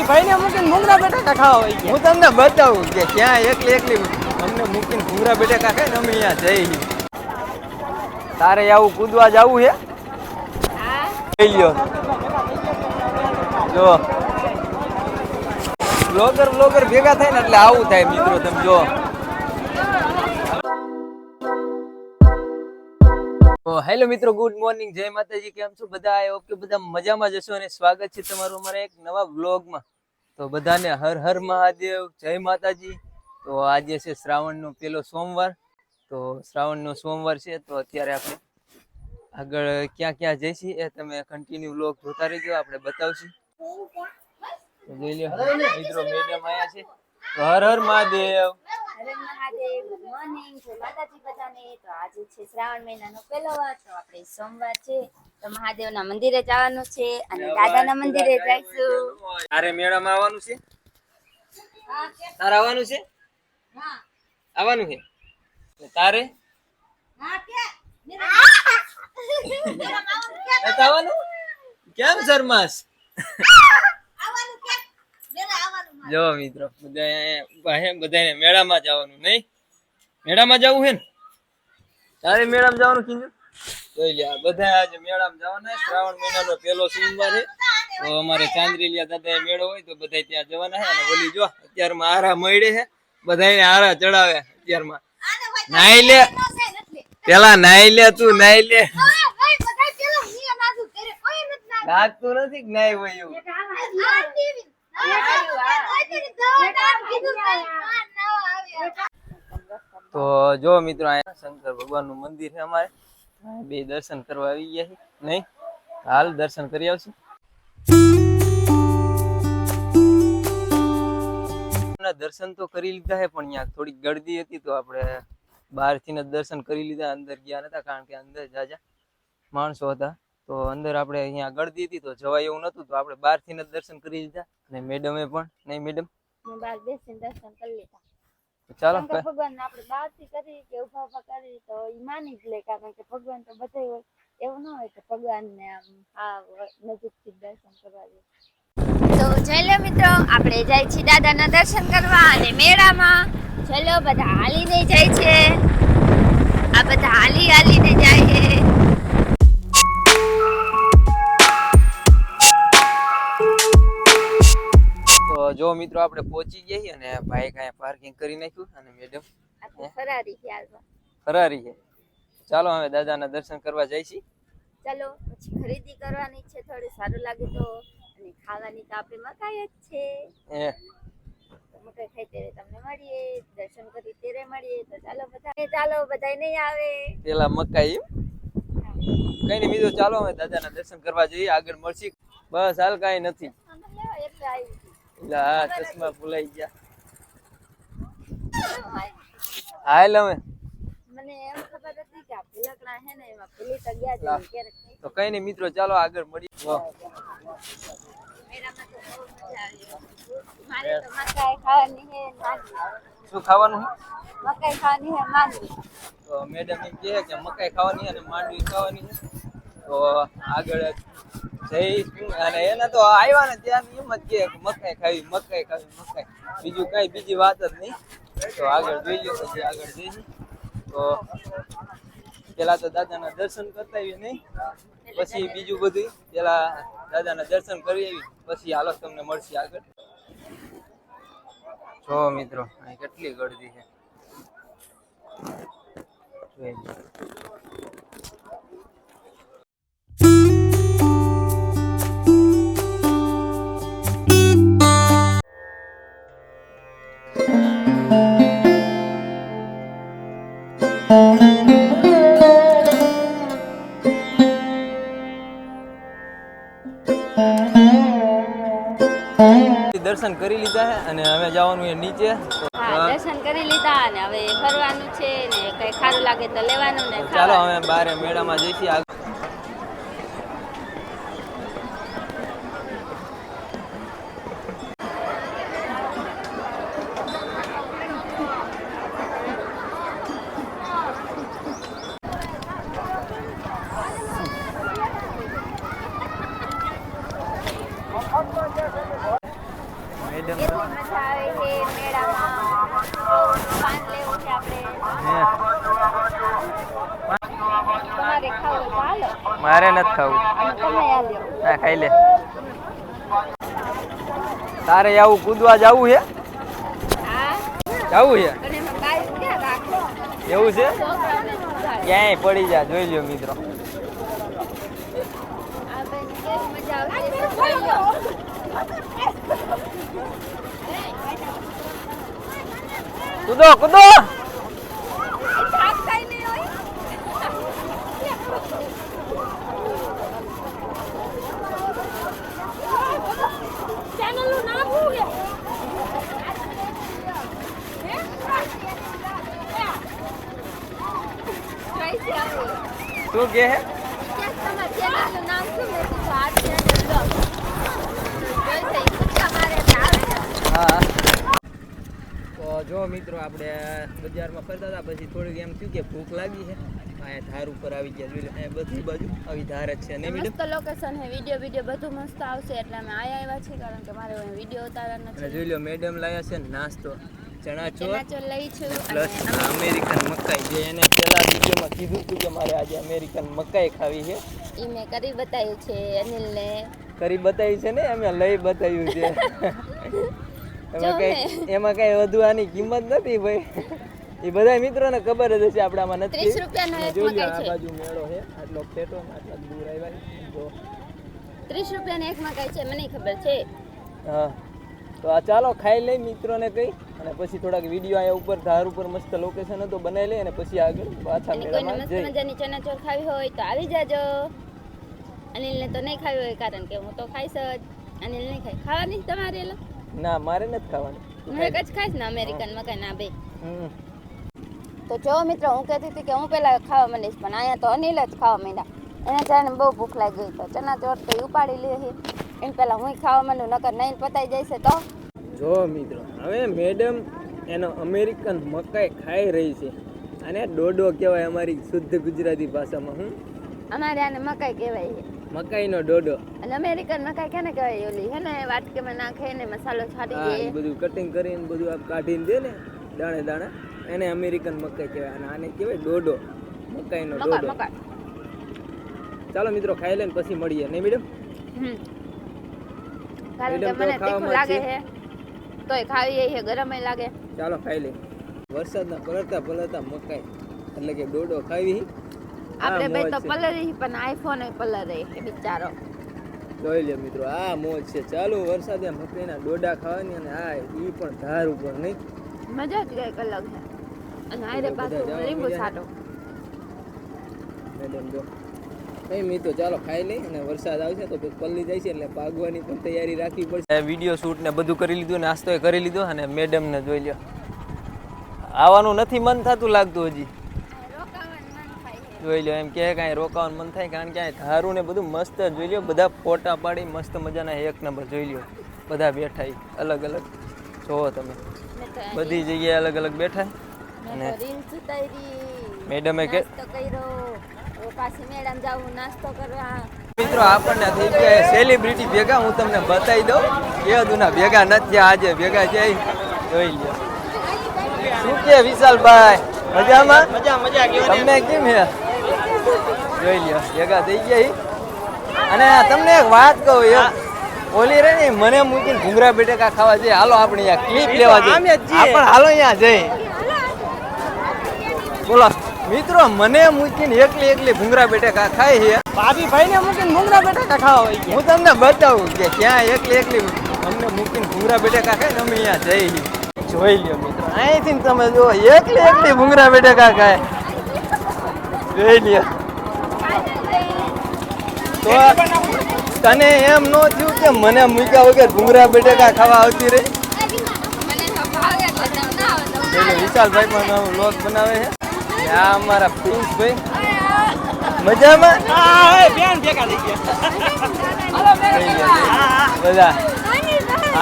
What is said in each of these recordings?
ભાભી ભાઈ ને મૂકીને મુંગરા બટાકા ખાવા હોય ગયા. હું તમને બતાવું કે ક્યાં એકલી એકલી અમને મૂકીને મુંગરા બેટે કાકે ને અમે અહીંયા જઈ તારે આવું કૂદવા જવું છે જો. બ્લોગર બ્લોગર ભેગા થાય ને એટલે આવું થાય મિત્રો તમે જો. હેલો મિત્રો, ગુડ મોર્નિંગ. જય માતાજી, કેમ છો? બધા આઈ બધા મજામાં જશો અને સ્વાગત છે તમારું અમારા એક નવા વ્લોગમાં. તો બધાને હર હર મહાદેવ, જય માતાજી. તો આજે છે શ્રાવણનો પેલો સોમવાર. તો શ્રાવણનો સોમવાર છે, તો અત્યારે આપણે આગળ ક્યાં ક્યાં જઈશી એ તમે કન્ટિન્યુ વ્લોગ જોતા રહેજો, આપણે બતાવશું. જોઈ લો મિત્રો મેડમ આયા છે. હર હર મહાદેવ. હરે મહાદેવ ગુડ મોર્નિંગ જય માતાજી બધાને. તો આજે છે શ્રાવણ મહિનાનો પહેલો વાર તો આપણે સોમવાર છે તો મહાદેવના મંદિરે જવાનું છે અને દાદાના મંદિરે જઈશું. તારે મેળામાં આવવાનું છે? તારે આવવાનું છે? આવવાનું છે? તારે? શર્માસ આવવાનું. કેમ શરમાસ જો મિત્રો બધા બધાને મેળામાં જવાનું નહીં? મેળામાં જવું છે ને તારે મેળામાં જવાનું કીધું? જોઈ લે બધા આજે મેળામાં જવાના છે. શ્રાવણ મહિનાનો પહેલો સોમવાર છે. તો અમારે ચાંદરીલિયા દાદા મેળો હોય તો બધા ત્યાં જવાના છે. અને ઓલી જો અત્યારમાં આરા મળે છે. બધાને આરા ચડાવે અત્યારમાં. નાઈ લે. પેલા નાઈ લે તું નાઈ લે. લાગતું નથી કે નાઈ હોય એવું? તો જો મિત્રો, અહીંયા શંકર ભગવાનનું મંદિર છે અમારે. બે દર્શન કરવા આવી ગયા છે. નહીં? હાલ દર્શન કરી આવશું. દર્શન તો કરી લીધા છે, પણ અહીંયા થોડીક ગળદી હતી, તો આપણે બહારથી દર્શન કરી લીધા, અંદર ગયા નતા, કારણ કે અંદર જાજા માણસો હતા. તો અંદર આપણે અહીંયા ગળદી હતી તો જવાય એવું નતું તો આપણે બહારથી દર્શન કરી લીધા અને મેડમે પણ નહીં મેડમ? બાર બેસીને દર્શન કરી લીધા. ચાલો ભગવાન આપણે બહારથી કરી કે ઊભા ઊભા કરી તો ઈ માની જ લે કારણ કે ભગવાન તો બધે હોય. એવું ન હોય કે ભગવાન ને આમ આ નજીકથી દર્શન કરવા દે. તો ચલો મિત્રો આપણે જાય છીએ દાદાના દર્શન કરવા અને મેળામાં. ચલો બધા હાલીને જાય છે. આ બધા હાલી હાલીને જાય છે. જો મિત્રો આપણે પહોંચી ગયા છીએ અને ભાઈ કાંઈ પાર્કિંગ કરી નાખ્યું અને મેડમ ફરારી ફરારી છે. ચાલો હવે દાદાના દર્શન કરવા જાય ચાલો પછી ખરીદી કરવાની છે થોડી સારું લાગે તો. અને ખાવાની તો આપણે મકાઈ જ છે. મકાઈ ખાઈ ત્યારે તમને મળીએ દર્શન કરી ત્યારે મળીએ. તો ચાલો બધા ચાલો બધા નહીં આવે. પેલા મકાઈ? કઈ નહીં મિત્રો ચાલો દાદા દાદાના દર્શન કરવા જઈએ આગળ મળશી. બસ હાલ કાંઈ નથી. એટલે આવી. હા ચશ્મા ભૂલાઈ ગયા. હાલ હવે મને એમ ખબર હતી કે ભૂલકણા હે ને એમાં ભૂલી તો ગયા કઈ નહીં મિત્રો ચાલો આગળ મળી શું ખાવાનું મકાઈ ખાવાની હે માંડવી તો મેડમ એમ કહે કે મકાઈ ખાવાની અને માંડવી ખાવાની છે. તો આગળ અને એને તો આવ્યા ને ત્યાં એમ જ કે મકાઈ ખાવી મકાઈ ખાવી, મકાઈ. બીજું કઈ, બીજી વાત જ નહીં. તો આગળ જોઈએ પછી આગળ જઈશું. તો પેલા તો દાદાના દર્શન કરતા આવીએ નહીં. પછી બીજું બધું પેલા દાદાના દર્શન કરી આવી પછી હાલો તમને મળશે આગળ. જો મિત્રો કેટલી ગળદી છે. દર્શન કરી લીધા છે અને હવે જવાનું છે નીચે. દર્શન કરી લીધા અને હવે ફરવાનું છે ને કઈ સારું લાગે તો લેવાનું ને ચાલો હવે બારે મેળામાં જઈશું. મારે નથી ખાવું. ના ખાઈ લે. તારે આવું કૂદવા જવું છે? જવું છે? એવું છે. ક્યાંય પડી જા, જોઈ લ્યો મિત્રો. કૂદો કૂદો એ થાક થાય નહીં હોય ચેનલનું નામ શું છે કઈ છે આવું? શું કે હે ક્યાંક તમારા ચેનલનું નામ શું મેં કીધું આ ચેનલ લો. જોઈ છે, ઈ કૂદકા મારે છે. હા તો જો મિત્રો આપણે બજારમાં ફરતા હતા પછી થોડીક એમ થયું કે ભૂખ લાગી છે. અહીંયા ધાર ઉપર આવી ગયા જોઈ અહીંયા બધી બાજુ આવી ધાર જ છે ને મસ્ત લોકેશન હે વિડિયો વિડિયો બધું મસ્ત આવશે એટલે અમે આયા આવ્યા છીએ કારણ કે મારે વિડિયો ઉતારવાનો છે. જોઈ લો મેડમ લાયા છે નાસ્તો ચણા ચોર ચણા ચોર લઈ છું પ્લસ અમેરિકન મકાઈ જે એને પેલા કીધું હતું કે મારે આજે અમેરિકન મકાઈ ખાવી છે. એ મેં કરી બતાવ્યું છે અનિલને. કરી બતાવી છે ને? અમે લઈ બતાવ્યું છે. એમાં કઈ એમાં કઈ વધુ આની કિંમત નથી ભાઈ. એ બધા મિત્રોને ખબર જ હશે આપણામાં નથી. 30 રૂપિયાનો એક આ બાજુ મેળો છે. આટલો ફેટો આટલા દૂર આવ્યા જો. ત્રીસ રૂપિયાની એક મકાઈ છે મને ખબર છે. હા. તો આ ચાલો ખાઈ લઈ મિત્રોને કહી અને પછી થોડાક વીડિયો અહીંયા ઉપર ધાર ઉપર મસ્ત લોકેશન હતો બનાવી લઈ અને પછી આગળ પાછા મેળામાં જઈ મજાની ચણાચોર ખાવી હોય તો આવી જાજો. અનિલને તો નહીં ખાવી હોય કારણ કે હું તો ખાઈશ જ. અનિલ નહીં ખાય. ખાવાની તમારે ના મારે નથી ખાવાની. હું એક જ ખાઈશ ને અમેરિકન મકાઈ ના બે તો જો મિત્રો હું કહેતી હતી કે હું પહેલાં ખાવા માંડીશ પણ અહીંયા તો અનિલ જ ખાવા માંડ્યા. એને જાણે બહુ ભૂખ લાગી ગઈ તો ચણા ચોર તો ઉપાડી લીધી એને પહેલા હું ખાવા માંડું નકર નહીં પતાઈ જશે તો? જો મિત્રો હવે મેડમ એનો અમેરિકન મકાઈ ખાઈ રહી છે. અને ડોડો કહેવાય અમારી શુદ્ધ ગુજરાતી ભાષામાં હું અમારે આને મકાઈ કહેવાય છે. મકાઈનો ડોડો. અને અમેરિકન મકાઈ કેને કહેવાય ઓલી હે ને વાટકીમાં નાખે ને મસાલો છાટી દે. બધું કટિંગ કરીને બધું આપ કાઢીને દે ને દાણે દાણે એને અમેરિકન મકાઈ કહેવાય. અને આને કહેવાય ડોડો મકાઈનો મકાઈ ડોડો. ચાલો મિત્રો ખાઈ લઈને પછી મળીએ નહીં મેડમ હમ. કારણ કે મને તીખું લાગે છે. તોય ખાવી છે ગરમ લાગે. ચાલો ખાઈ લે વરસાદના પલળતા પલળતા મકાઈ. એટલે કે ડોડો ખાવી. આપણે બે તો પલરી પણ આઈફોન પલરે છે બિચારો. જોઈ લે મિત્રો આ મોજ છે. ચાલુ વરસાદે મકાઈના ડોડા ખાવાની અને આ ઈ પણ ધાર ઉપર નહીં. મજા જ કંઈક અલગ છે. અને આયરે પાછો લીંબુ મળ્યા. મેડમ જો. કઈ મિત્રો ચાલો ખાઈ લઈ અને વરસાદ આવશે તો પલ્લી જાય છે એટલે ભાગવાની પણ તૈયારી રાખવી પડશે. વીડિયો શૂટ ને બધું કરી લીધું નાસ્તો કરી લીધો અને મેડમ ને જોઈ લ્યો. આવવાનું નથી મન થતું લાગતું હજી. જોઈ લો એમ કે કાંઈ રોકાવાનું મન થાય કારણ કે અહીં ધારું ને બધું મસ્ત જોઈ લ્યો બધા ફોટા પાડી મસ્ત મજાના એક નંબર જોઈ લ્યો. બધા બેઠા અલગ અલગ. જોવો તમે. બધી જગ્યાએ અલગ અલગ બેઠા. અને રીલ્સ ઉતારી મેડમે કે મિત્રો આપણને થઈ ગયા સેલિબ્રિટી ભેગા હું તમને બતાવી દઉં. એ દુના ભેગા નથી આજે ભેગા જઈ જોઈ લ્યો. શું કે વિશાલભાઈ? મજામાં? મજા મજા તમને કેમ હે? જોઈ લ્યો ભેગા થઈ ગયા અને તમને એક વાત કહું એક ઓલી રે ને મને મૂકીને ઘૂંઘરા બેટેકા ખાવા જઈએ હાલો આપણે અહીંયા ક્લિપ લેવા જઈએ. આપણે હાલો અહીંયા જઈ બોલો. મિત્રો મને મૂકીને એકલી એકલી ભૂંગરા બેટેકા ખાય છે? ભાભી ભાઈને મૂકીને ભૂંગરા બેટાકા ખાવા હોય હું તમને બતાવું કે ક્યાં એકલી એકલી અમને મૂકીને ભૂંગરા બેટેકા ખાય ને અમે અહીંયા જઈ જોઈ લ્યો મિત્રો અહીંથી તમે જો એકલી એકલી ભૂંગરા બેટેકા ખાય. જોઈ લ્યો. તો તને એમ ન થયું કે મને મૂક્યા વગર ભૂંગરા બેટેકા ખાવા આવતી રહી? વિશાલભાઈ પણ લોક બનાવે છે. આ અમારા પ્રિન્સભાઈ મજામાં? બેન ભેગા થઈ ગયા બધા.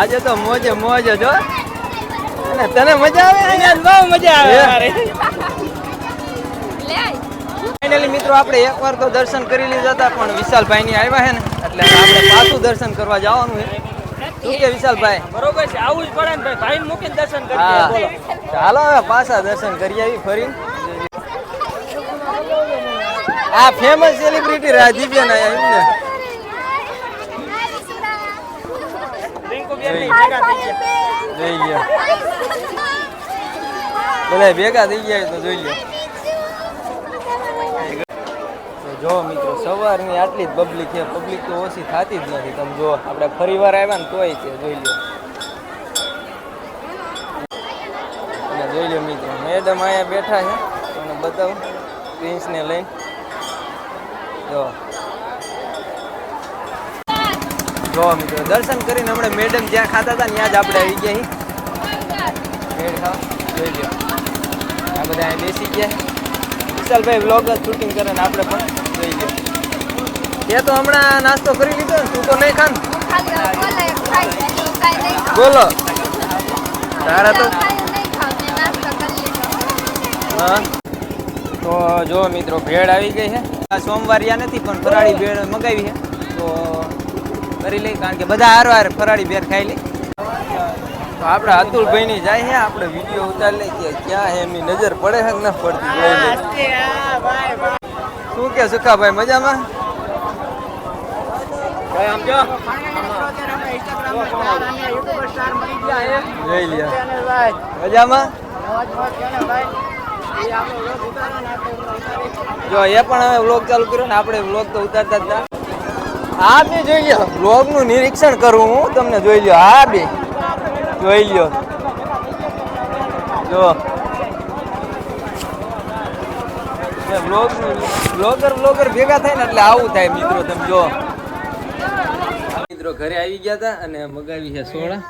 આજે તો મોજે મોજ જ હો. અને તને મજા આવે? અહીંયા બહુ મજા આવે હે? ફાઇનલી મિત્રો આપણે એકવાર તો દર્શન કરી લીધા હતા પણ વિશાલભાઈ ની આવ્યા છે ને એટલે આપણે પાછું દર્શન કરવા જવાનું છે. શું કે વિશાલભાઈ? બરોબર છે આવું જ પડે ને ભાઈ. ભાઈ મૂકીને દર્શન કરી હા. ચાલો હવે પાછા દર્શન કરી આવી ફરી આ ફેમસ સેલિબ્રિટી રાજીબેન આયા એમ ને? બધા ભેગા થઈ ગયા. તો જોઈ લો. તો જો મિત્રો સવારની આટલી જ પબ્લિક છે. પબ્લિક તો ઓછી થતી જ નથી. તમે જો આપણે ફરી વાર આવ્યા ને તોય છે જોઈ અને જોઈ લો મિત્રો મેડમ અહીંયા બેઠા છે. તમને બતાવું પ્રિન્સને લઈને. જો. જો, મિત્રો, દર્શન કરીને હમણાં મેડમ જ્યાં ખાતા હતા ત્યાં જ આપણે આવી ગયા ભેળ ખાવા. જોઈ આ બધા અહીં બેસી ગયા. વિશાલભાઈ વ્લોગ જ શૂટિંગ કરે ને આપણે પણ. જોઈ લ્યો. તે તો હમણાં નાસ્તો કરી લીધો તું તો નહીં ખાન. બોલો. તારા તો હા. તો જો, મિત્રો, ભેળ આવી ગઈ છે. સોમવાર યા નથી પણ ફરાળી ભેળ મગાવી છે. તો કરી લઈ કારણ કે બધા હારો હાર ફરાળી ભેળ ખાઈ લઈ તો આપણે અતુલભાઈની જાય છે આપણે વીડિયો ઉતારી લઈ કે ક્યાં એમની નજર પડે છે કે ન પડતી શું કે સુખાભાઈ મજામાં? ભાઈ આમ જો. જોઈ લ્યો. મજામાં? જો એ પણ હવે વ્લોગ ચાલુ કર્યો ને આપણે વ્લોગ તો ઉતારતા જ હતા. હા બે જોઈ લ્યો વ્લોગનું નિરીક્ષણ કરું હું, તમને જોઈ લ્યો. હા બે, જોઈ લ્યો. જો. વ્લોગ વ્લોગર વ્લોગર ભેગા થાય ને એટલે આવું થાય મિત્રો, તમે જો. મિત્રો ઘરે આવી ગયા હતા અને મગાવી છે સોડા.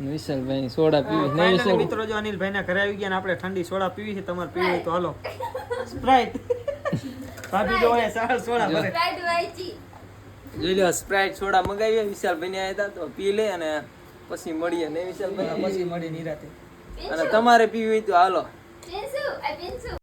વિશાલભાઈ સોડા પીવી નહીં વિશાલ મિત્રો જો અનિલભાઈ ના ઘરે આવી ગયા ને આપણે ઠંડી સોડા પીવી છે તમારે પીવી તો હાલો. સ્પ્રાઇટ ભાભી જો અહીંયા સાર સોડા ભરે. જોઈ લો સ્પ્રાઇટ સોડા મંગાવીએ વિશાલભાઈ ને આવ્યા હતા તો પી લે અને પછી મળીએ ને વિશાલભાઈ? પછી મળી નિરાતે. અને તમારે પીવી હોય તો હાલો.